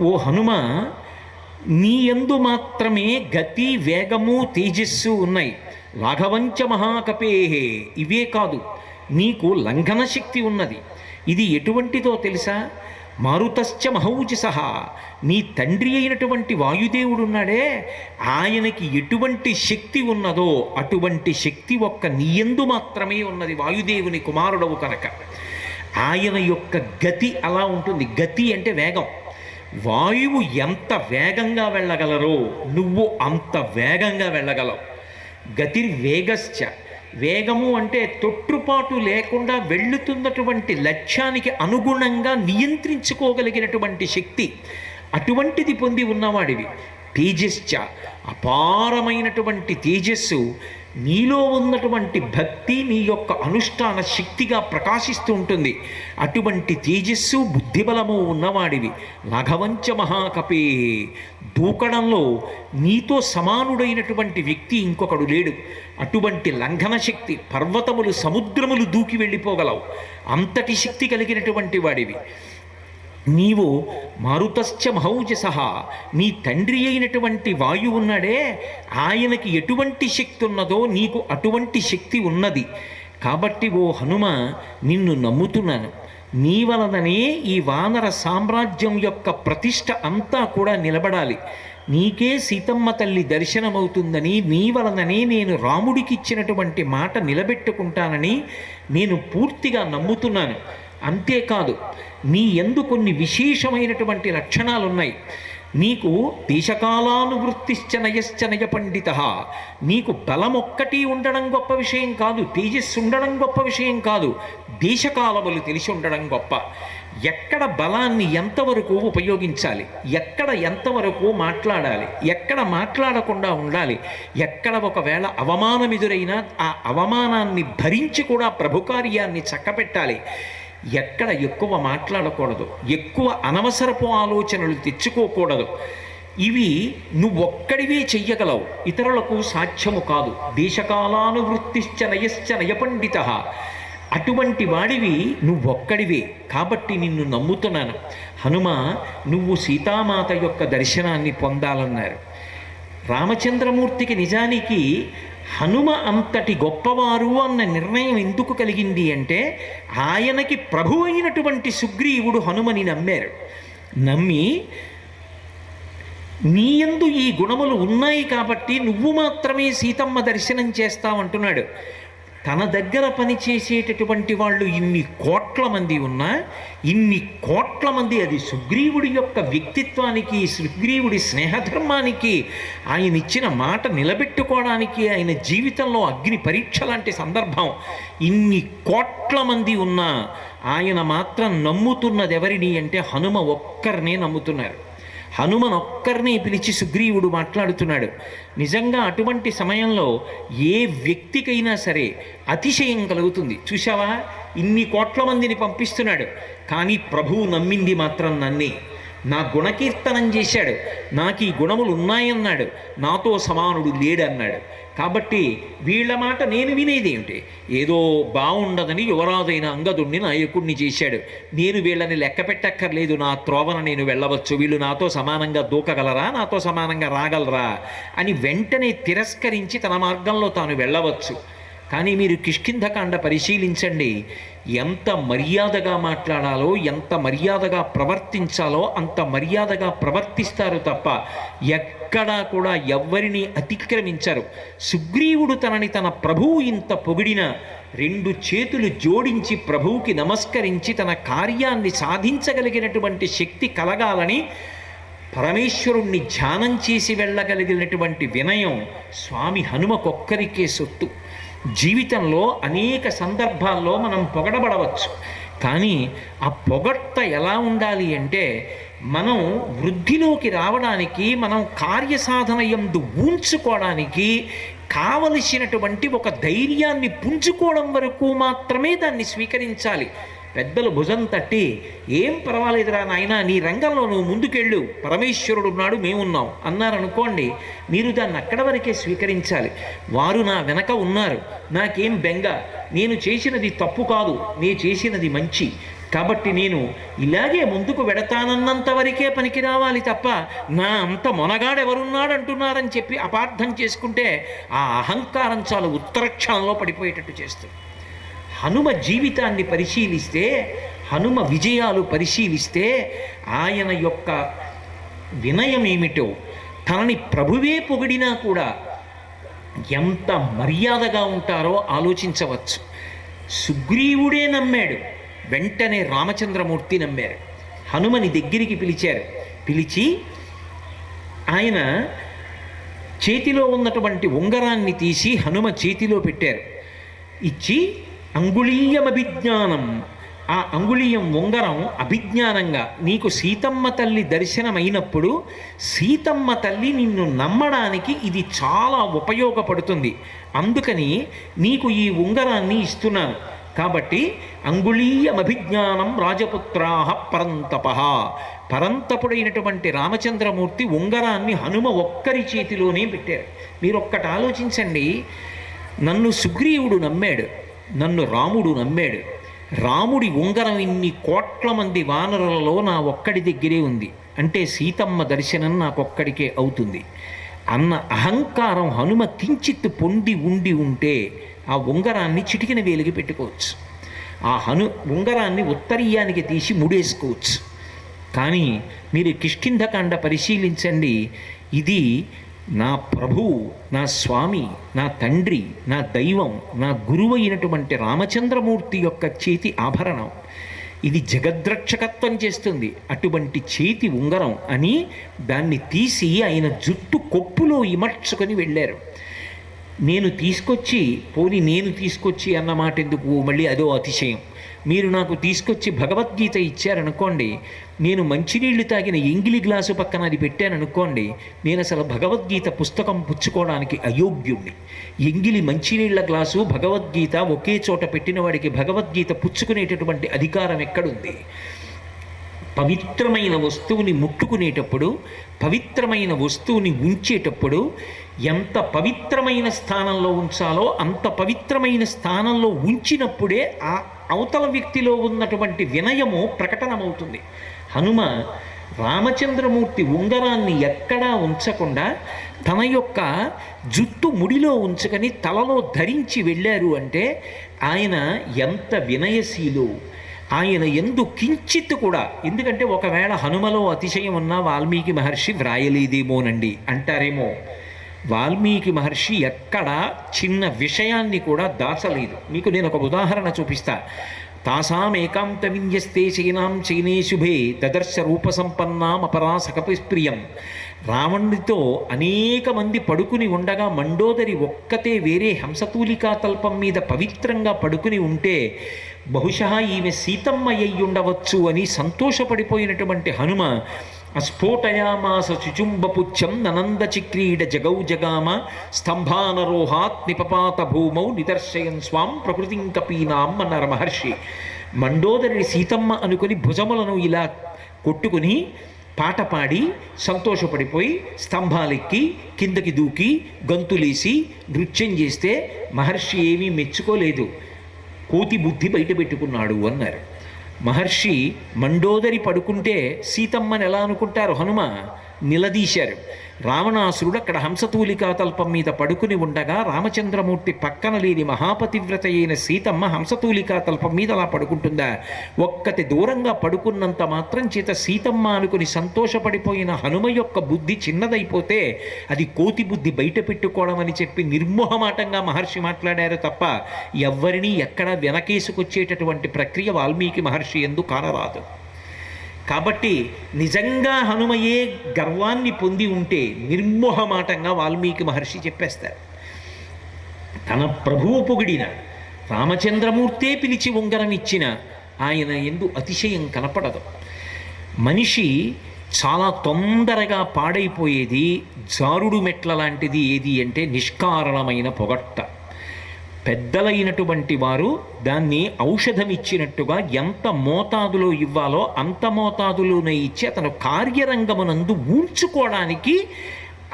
ఓ హనుమ నీ యందు మాత్రమే గతి వేగము తేజస్సు ఉన్నాయి. లాఘవంచ మహాకపేహే ఇవే కాదు నీకు లంఘన శక్తి ఉన్నది. ఇది ఎటువంటిదో తెలుసా? మారుతశ్చ సహా నీ తండ్రి అయినటువంటి వాయుదేవుడున్నాడే. ఆయనకి ఎటువంటి శక్తి ఉన్నదో అటువంటి శక్తి ఒక్క నీయందు మాత్రమే ఉన్నది వాయుదేవుని కుమారుడవు కనుక. ఆయన యొక్క గతి అలా ఉంటుంది. గతి అంటే వేగం. వాయువు ఎంత వేగంగా వెళ్ళగలరో నువ్వు అంత వేగంగా వెళ్ళగలవు. గతిర్వేగశ్చ. వేగశ్చ వేగము అంటే తొట్టుపాటు లేకుండా వెళ్ళుతున్నటువంటి లక్ష్యానికి అనుగుణంగా నియంత్రించుకోగలిగినటువంటి శక్తి. అటువంటిది పొంది ఉన్నవాడివి. తేజశ్చ. అపారమైనటువంటి తేజస్సు నీలో ఉన్నటువంటి భక్తి నీ యొక్క అనుష్ఠాన శక్తిగా ప్రకాశిస్తూ ఉంటుంది. అటువంటి తేజస్సు బుద్ధిబలము ఉన్నవాడివి. లఘవంచ మహాకపే. దూకడంలో నీతో సమానుడైనటువంటి వ్యక్తి ఇంకొకడు లేడు. అటువంటి లంఘన శక్తి పర్వతములు సముద్రములు దూకి వెళ్ళిపోగలవు. అంతటి శక్తి కలిగినటువంటి వాడివి. నీవు మారుతశ్చ మహౌజస. నీ తండ్రి అయినటువంటి వాయువు ఉన్నాడే ఆయనకి ఎటువంటి శక్తి ఉన్నదో నీకు అటువంటి శక్తి ఉన్నది. కాబట్టి ఓ హనుమ నిన్ను నమ్ముతున్నాను. నీ వలననే ఈ వానర సామ్రాజ్యం యొక్క ప్రతిష్ట అంతా కూడా నిలబడాలి. నీకే సీతమ్మ తల్లి దర్శనమవుతుందని నీ వలననే నేను రాముడికి ఇచ్చినటువంటి మాట నిలబెట్టుకుంటానని నేను పూర్తిగా నమ్ముతున్నాను. అంతేకాదు నీ ఎందు కొన్ని విశేషమైనటువంటి లక్షణాలు ఉన్నాయి నీకు దేశకాలానువృత్తిశ్చ నయశ్చ నయ పండిత. నీకు బలం ఒక్కటి ఉండడం గొప్ప విషయం కాదు తేజస్సు ఉండడం గొప్ప విషయం కాదు దేశకాలములు తెలిసి ఉండడం గొప్ప. ఎక్కడ బలాన్ని ఎంతవరకు ఉపయోగించాలి ఎక్కడ ఎంతవరకు మాట్లాడాలి ఎక్కడ మాట్లాడకుండా ఉండాలి ఎక్కడ ఒకవేళ అవమానం ఎదురైనా ఆ అవమానాన్ని భరించి కూడా ప్రభుకార్యాన్ని చక్కపెట్టాలి. ఎక్కడ ఎక్కువ మాట్లాడకూడదు ఎక్కువ అనవసరపు ఆలోచనలు తెచ్చుకోకూడదు. ఇవి నువ్వొక్కడివే చెయ్యగలవు ఇతరులకు సాధ్యము కాదు. దేశకాలానువృత్తిశ్చ నయశ్చ నయపండిత. అటువంటి వాడివి నువ్వొక్కడివే కాబట్టి నిన్ను నమ్ముతున్నాను. హనుమ నువ్వు సీతామాత యొక్క దర్శనాన్ని పొందాలన్నారు. రామచంద్రమూర్తికి నిజానికి హనుమ అంతటి గొప్పవారు అన్న నిర్ణయం ఎందుకు కలిగింది అంటే ఆయనకి ప్రభు అయినటువంటి సుగ్రీవుడు హనుమని నమ్మారు. నమ్మి నీయందు ఈ గుణములు ఉన్నాయి కాబట్టి నువ్వు మాత్రమే సీతమ్మ దర్శనం చేస్తావంటున్నాడు. తన దగ్గర పనిచేసేటటువంటి వాళ్ళు ఇన్ని కోట్ల మంది ఉన్నా ఇన్ని కోట్ల మంది అది సుగ్రీవుడి యొక్క వ్యక్తిత్వానికి సుగ్రీవుడి స్నేహధర్మానికి ఆయన ఇచ్చిన మాట నిలబెట్టుకోవడానికి ఆయన జీవితంలో అగ్ని పరీక్ష లాంటి సందర్భం. ఇన్ని కోట్ల మంది ఉన్నా ఆయన మాత్రం నమ్ముతున్నది ఎవరిని అంటే హనుమ ఒక్కరినే నమ్ముతున్నారు. హనుమన్ పిలిచి సుగ్రీవుడు మాట్లాడుతున్నాడు. నిజంగా అటువంటి సమయంలో ఏ వ్యక్తికైనా సరే అతిశయం కలుగుతుంది. చూసావా ఇన్ని కోట్ల మందిని పంపిస్తున్నాడు. కానీ ప్రభువు నమ్మింది మాత్రం నన్నే. నా గుణకీర్తనం చేశాడు. నాకు ఈ గుణములు ఉన్నాయన్నాడు. నాతో సమానుడు లేడన్నాడు. కాబట్టి వీళ్ళ మాట నేను వినేదేమిటి ఏదో బాగుండదని యువరాజైన అంగదుణ్ణి నాయకుడిని చేశాడు. నేను వీళ్ళని లెక్క పెట్టక్కర్లేదు నా త్రోవన నేను వెళ్ళవచ్చు. వీళ్ళు నాతో సమానంగా దూకగలరా? నాతో సమానంగా రాగలరా? అని వెంటనే తిరస్కరించి తన మార్గంలో తాను వెళ్ళవచ్చు. కానీ మీరు కిష్కింధకాండ పరిశీలించండి. ఎంత మర్యాదగా మాట్లాడాలో ఎంత మర్యాదగా ప్రవర్తించాలో అంత మర్యాదగా ప్రవర్తిస్తారు తప్ప ఎక్కడా కూడా ఎవ్వరిని అతిక్రమించరు. సుగ్రీవుడు తనని తన ప్రభువు ఇంత పొగిడిన రెండు చేతులు జోడించి ప్రభువుకి నమస్కరించి తన కార్యాన్ని సాధించగలిగినటువంటి శక్తి కలగాలని పరమేశ్వరుణ్ణి ధ్యానం చేసి వెళ్ళగలిగినటువంటి వినయం స్వామి హనుమకొక్కరికే సొత్తు. జీవితంలో అనేక సందర్భాల్లో మనం పొగడబడవచ్చు. కానీ ఆ పొగట్ట ఎలా ఉండాలి అంటే మనం వృద్ధిలోకి రావడానికి మనం కార్యసాధన ఎందు ఊంచుకోవడానికి కావలసినటువంటి ఒక ధైర్యాన్ని పుంజుకోవడం వరకు మాత్రమే దాన్ని స్వీకరించాలి. పెద్దలు భుజం తట్టి ఏం పర్వాలేదురా నాయన నీ రంగంలో నువ్వు ముందుకెళ్ళు. పరమేశ్వరుడు ఉన్నాడు మేమున్నాం. అన్నారనుకోండి మీరు దాన్ని అక్కడ వరకే స్వీకరించాలి. వారు నా వెనక ఉన్నారు. నాకేం బెంగ. నేను చేసినది తప్పు కాదు. నేను చేసినది మంచి. కాబట్టి నేను ఇలాగే ముందుకు వెడతానన్నంత వరకే పనికి రావాలి తప్ప నా అంత మొనగాడెవరున్నాడంటున్నారని అంటున్నారని చెప్పి అపార్థం చేసుకుంటే ఆ అహంకారం చాలా ఉత్తరక్షణంలో పడిపోయేటట్టు చేస్తుంది. హనుమ జీవితాన్ని పరిశీలిస్తే హనుమ విజయాలు పరిశీలిస్తే ఆయన యొక్క వినయం ఏమిటో తనని ప్రభువే పొగిడినా కూడా ఎంత మర్యాదగా ఉంటారో ఆలోచించవచ్చు. సుగ్రీవుడే నమ్మాడు వెంటనే రామచంద్రమూర్తి నమ్మారు. హనుమని దగ్గరికి పిలిచారు. పిలిచి ఆయన చేతిలో ఉన్నటువంటి ఉంగరాన్ని తీసి హనుమ చేతిలో పెట్టారు. ఇచ్చి అంగుళీయమభిజ్ఞానం. ఆ అంగుళీయం ఉంగరం అభిజ్ఞానంగా. నీకు సీతమ్మ తల్లి దర్శనమైనప్పుడు సీతమ్మ తల్లి నిన్ను నమ్మడానికి ఇది చాలా ఉపయోగపడుతుంది. అందుకని నీకు ఈ ఉంగరాన్ని ఇస్తున్నాను. కాబట్టి అంగుళీయమభిజ్ఞానం రాజపుత్రాహ పరంతప. పరంతపుడైనటువంటి రామచంద్రమూర్తి ఉంగరాన్ని హనుమ ఒక్కరి చేతిలోనే పెట్టారు. మీరు ఒక్కటి ఆలోచించండి. నన్ను సుగ్రీవుడు నమ్మాడు. నన్ను రాముడు నమ్మాడు. రాముడి ఉంగరం ఇన్ని కోట్ల మంది వానరులలో నా ఒక్కడి దగ్గరే ఉంది. అంటే సీతమ్మ దర్శనం నాకొక్కడికే అవుతుంది. అన్న అహంకారం హనుమ కించిత్ పొంది ఉండి ఉంటే ఆ ఉంగరాన్ని చిటికిన వేలికి పెట్టుకోవచ్చు. ఆ హను ఉంగరాన్ని ఉత్తరీయానికి తీసి ముడేసుకోవచ్చు. కానీ మీరు కిష్కింధకాండ పరిశీలించండి. ఇది నా ప్రభువు నా స్వామి నా తండ్రి నా దైవం నా గురువు అయినటువంటి రామచంద్రమూర్తి యొక్క చేతి ఆభరణం. ఇది జగద్రక్షకత్వం చేస్తుంది. అటువంటి చేతి ఉంగరం అని దాన్ని తీసి ఆయన జుట్టు కొప్పులో ఇమర్చుకొని వెళ్ళారు. నేను తీసుకొచ్చి పోని నేను తీసుకొచ్చి అన్నమాట ఎందుకు మళ్ళీ అదో అతిశయం. మీరు నాకు తీసుకొచ్చి భగవద్గీత ఇచ్చారనుకోండి నేను మంచినీళ్ళు తాగిన ఎంగిలి గ్లాసు పక్కన అది పెట్టాననుకోండి నేను అసలు భగవద్గీత పుస్తకం పుచ్చుకోవడానికి అయోగ్యుణ్ణి. ఎంగిలి మంచినీళ్ళ గ్లాసు భగవద్గీత ఒకే చోట పెట్టిన వాడికి భగవద్గీత పుచ్చుకునేటటువంటి అధికారం ఎక్కడుంది? పవిత్రమైన వస్తువుని ముట్టుకునేటప్పుడు పవిత్రమైన వస్తువుని ఉంచేటప్పుడు ఎంత పవిత్రమైన స్థానంలో ఉంచాలో అంత పవిత్రమైన స్థానంలో ఉంచినప్పుడే ఆ అవతల వ్యక్తిలో ఉన్నటువంటి వినయము ప్రకటనమవుతుంది. హనుమ రామచంద్రమూర్తి ఉంగరాన్ని ఎక్కడా ఉంచకుండా తన యొక్క జుట్టు ముడిలో ఉంచుకొని తలలో ధరించి వెళ్ళారు అంటే ఆయన ఎంత వినయశీలు. ఆయన ఎందు కించిత్ కూడా ఎందుకంటే ఒకవేళ హనుమలో అతిశయం ఉన్న వాల్మీకి మహర్షి వ్రాయలేదేమోనండి అంటారేమో. వాల్మీకి మహర్షి ఎక్కడా చిన్న విషయాన్ని కూడా దాచలేదు. మీకు నేను ఒక ఉదాహరణ చూపిస్తా. తాసాం ఏకాంత విన్యస్తే చైనాం చైనే శుభే దదర్శ రూపసంపన్నాం అపరాసకపి ప్రియం రావణుడితో అనేక మంది పడుకుని ఉండగా మండోదరి ఒక్కతే వేరే హంసతూలికా తల్పం మీద పవిత్రంగా పడుకుని ఉంటే బహుశా ఈమె సీతమ్మ అయ్యుండవచ్చు ఉండవచ్చు అని సంతోషపడిపోయినటువంటి హనుమ అస్ఫోటయామాస శుచుంబపుచ్చం ననంద చిక్రీడ జగౌ జగామ స్తంభానరోహాత్ నిపపాత భూమౌ నిదర్శయన్ స్వాం ప్రకృతిం కపీనాం అన్నారు మహర్షి. మండోదరి సీతమ్మ అనుకుని భుజములను ఇలా కొట్టుకుని పాట పాడి సంతోషపడిపోయి స్తంభాలెక్కి కిందకి దూకి గంతులేసి నృత్యం చేస్తే మహర్షి ఏమీ మెచ్చుకోలేదు. కోతి బుద్ధి బయట పెట్టుకున్నాడు అన్నారు. మహర్షి మండోదరి పడుకుంటే సీతమ్మని ఎలా అనుకుంటారు హనుమ? నిలదీశారు. రావణాసురుడు అక్కడ హంసతూలికా తల్పం మీద పడుకుని ఉండగా రామచంద్రమూర్తి పక్కన లేని మహాపతివ్రత అయిన సీతమ్మ హంసతూలికా తల్పం మీద అలా పడుకుంటుందా? ఒక్కటి దూరంగా పడుకున్నంత మాత్రం చేత సీతమ్మ అనుకుని సంతోషపడిపోయిన హనుమ యొక్క బుద్ధి చిన్నదైపోతే అది కోతి బుద్ధి బయట పెట్టుకోవడం అని చెప్పి నిర్మోహమాటంగా మహర్షి మాట్లాడారు తప్ప ఎవ్వరినీ ఎక్కడ వెనకేసుకొచ్చేటటువంటి ప్రక్రియ వాల్మీకి మహర్షి ఎందు కానరాదు. కాబట్టి నిజంగా హనుమయే గర్వాన్ని పొంది ఉంటే నిర్మోహమాటంగా వాల్మీకి మహర్షి చెప్పేస్తారు. తన ప్రభువు పొగిడిన రామచంద్రమూర్తే పిలిచి ఉంగరం ఇచ్చిన ఆయన ఎందు అతిశయం కనపడదు. మనిషి చాలా తొందరగా పాడైపోయేది జారుడు మెట్ల లాంటిది ఏది అంటే నిష్కారణమైన పొగట్ట. పెద్దలైనటువంటి వారు దాన్ని ఔషధం ఇచ్చినట్టుగా ఎంత మోతాదులో ఇవ్వాలో అంత మోతాదులోనే ఇచ్చి అతను కార్యరంగమునందు ఊడ్చుకోవడానికి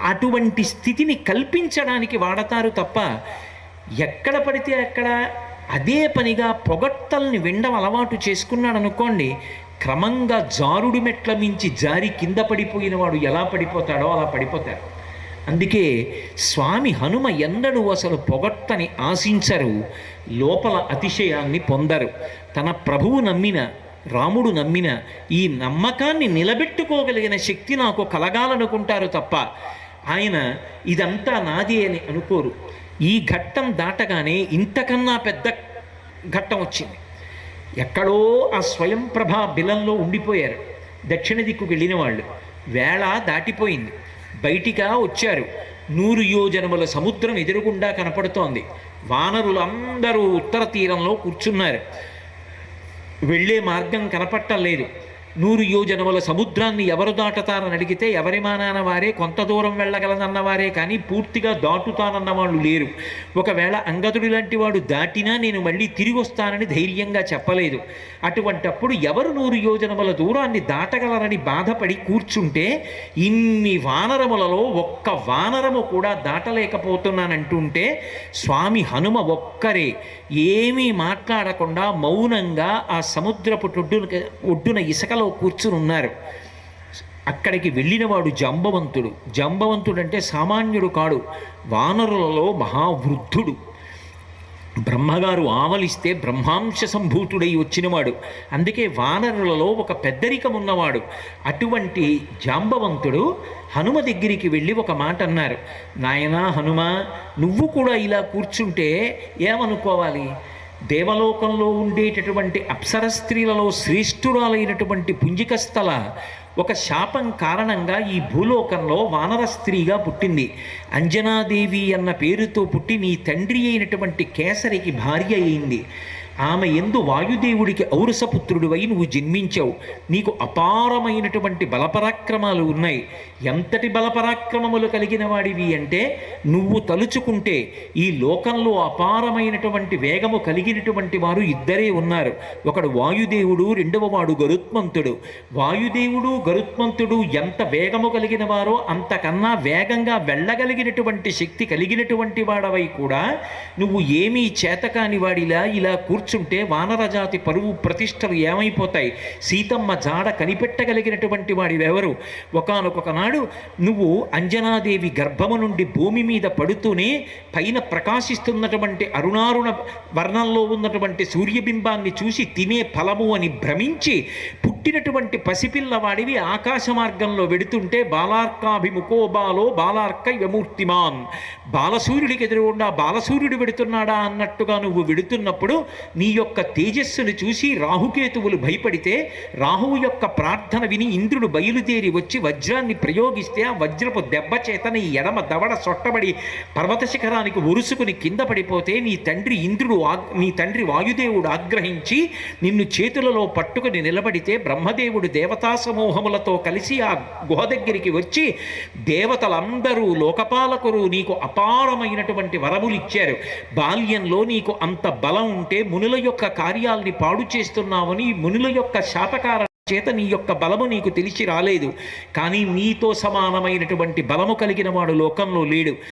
అటువంటి స్థితిని కల్పించడానికి వాడతారు తప్ప ఎక్కడ పడితే అక్కడ అదే పనిగా పొగట్టల్ని వినడం అలవాటు చేసుకున్నాడు అనుకోండి క్రమంగా జారుడు మెట్ల మించి జారి కింద పడిపోయిన వాడు ఎలా పడిపోతాడో అలా పడిపోతాడు. అందుకే స్వామి హనుమ ఎన్నడూ అసలు పొగట్టని ఆశించరు లోపల అతిశయాన్ని పొందరు. తన ప్రభువు నమ్మిన రాముడు నమ్మిన ఈ నమ్మకాన్ని నిలబెట్టుకోగలిగిన శక్తి నాకు కలగాలనుకుంటారు తప్ప ఆయన ఇదంతా నాది అని అనుకోరు. ఈ ఘట్టం దాటగానే ఇంతకన్నా పెద్ద ఘట్టం వచ్చింది. ఎక్కడో ఆ స్వయం ప్రభా బిలంలో ఉండిపోయారు. దక్షిణ దిక్కుకు వెళ్ళిన వాళ్ళు. వేళ దాటిపోయింది. బయటిగా వచ్చారు. నూరు యోజనముల సముద్రం ఎదురుగుండా కనపడుతోంది. వానరులందరూ ఉత్తర తీరంలో కూర్చున్నారు. వెళ్ళే మార్గం కనపట్టలేదు. నూరు యోజనముల సముద్రాన్ని ఎవరు దాటుతారని అడిగితే ఎవరి మానాన వారే కొంత దూరం వెళ్ళగలనన్న వారే కానీ పూర్తిగా దాటుతానన్న వాళ్ళు లేరు. ఒకవేళ అంగదుడి లాంటి వాడు దాటినా నేను మళ్ళీ తిరిగి వస్తానని ధైర్యంగా చెప్పలేదు. అటువంటప్పుడు ఎవరు నూరు యోజనముల దూరాన్ని దాటగలరని బాధపడి కూర్చుంటే ఇన్ని వానరములలో ఒక్క వానరము కూడా దాటలేకపోతున్నానంటుంటే స్వామి హనుమ ఒక్కరే ఏమీ మాట్లాడకుండా మౌనంగా ఆ సముద్రపు ఒడ్డున ఒడ్డున ఇసుకలో కూర్చుని ఉన్నారు. అక్కడికి వెళ్ళినవాడు జంబవంతుడు. జంబవంతుడు అంటే సామాన్యుడు కాడు. వానరులలో మహావృద్ధుడు. బ్రహ్మగారు ఆవలిస్తే బ్రహ్మాంశ సంభూతుడై వచ్చినవాడు. అందుకే వానరులలో ఒక పెద్దరికం ఉన్నవాడు అటువంటి జాంబవంతుడు హనుమ దగ్గరికి వెళ్ళి ఒక మాట అన్నారు. నాయనా హనుమ నువ్వు కూడా ఇలా కూర్చుంటే ఏమనుకోవాలి? దేవలోకంలో ఉండేటటువంటి అప్సర స్త్రీలలో శ్రేష్ఠురాలైనటువంటి పుంజికస్థల ఒక శాపం కారణంగా ఈ భూలోకంలో వానర స్త్రీగా పుట్టింది. అంజనాదేవి అన్న పేరుతో పుట్టి నీ తండ్రి అయినటువంటి కేసరికి భార్య అయింది. ఆమె ఎందు వాయుదేవుడికి ఔరసపుత్రుడివై నువ్వు జన్మించావు. నీకు అపారమైనటువంటి బలపరాక్రమాలు ఉన్నాయి. ఎంతటి బలపరాక్రమములు కలిగిన వాడివి అంటే నువ్వు తలుచుకుంటే ఈ లోకంలో అపారమైనటువంటి వేగము కలిగినటువంటి వారు ఇద్దరే ఉన్నారు. ఒకడు వాయుదేవుడు రెండవ వాడు గరుత్మంతుడు. వాయుదేవుడు గరుత్మంతుడు ఎంత వేగము కలిగిన వారో అంతకన్నా వేగంగా వెళ్ళగలిగినటువంటి శక్తి కలిగినటువంటి వాడవై కూడా నువ్వు ఏమీ చేతకాని వాడిలా ఇలా కూర్చుంటే వానరజాతి పరువు ప్రతిష్టలు ఏమైపోతాయి? సీతమ్మ జాడ కనిపెట్టగలిగినటువంటి వాడివెవరు? ఒకనొకనాడు నువ్వు అంజనాదేవి గర్భము నుండి భూమి మీద పడుతూనే పైన ప్రకాశిస్తున్నటువంటి అరుణారుణ వర్ణంలో ఉన్నటువంటి సూర్యబింబాన్ని చూసి తినే ఫలము అని భ్రమించి పుట్టినటువంటి పసిపిల్లవాడివి ఆకాశ మార్గంలో వెడుతుంటే బాలార్కాభిముఖో బాలో బాలార్క యమూర్తిమాన్ బాలసూర్యుడికి ఎదురుగుండా బాలసూర్యుడు వెడుతున్నాడా అన్నట్టుగా నువ్వు వెడుతున్నప్పుడు నీ యొక్క తేజస్సును చూసి రాహుకేతువులు భయపడితే రాహువు యొక్క ప్రార్థన విని ఇంద్రుడు బయలుదేరి వచ్చి వజ్రాన్ని ప్రయోగిస్తే ఆ వజ్రపు దెబ్బ చేత నీ ఎడమ దవడ సొట్టబడి పర్వత శిఖరానికి ఒరుసుకుని కింద పడిపోతే నీ తండ్రి ఇంద్రుడు ఆగ్ నీ తండ్రి వాయుదేవుడు ఆగ్రహించి నిన్ను చేతులలో పట్టుకుని నిలబడితే బ్రహ్మదేవుడు దేవతా సమూహములతో కలిసి ఆ గుహ దగ్గరికి వచ్చి దేవతలందరూ లోకపాలకులు నీకు అపారమైనటువంటి వరములు ఇచ్చారు బాల్యంలో నీకు అంత బలం ఉంటే మునుల యొక్క కార్యాల్ని పాడు చేస్తున్నావని మునుల యొక్క శాపకార చేత నీ యొక్క బలము నీకు తెలిసి రాలేదు. కానీ నీతో సమానమైనటువంటి బలము కలిగిన వాడు లోకంలో లేడు.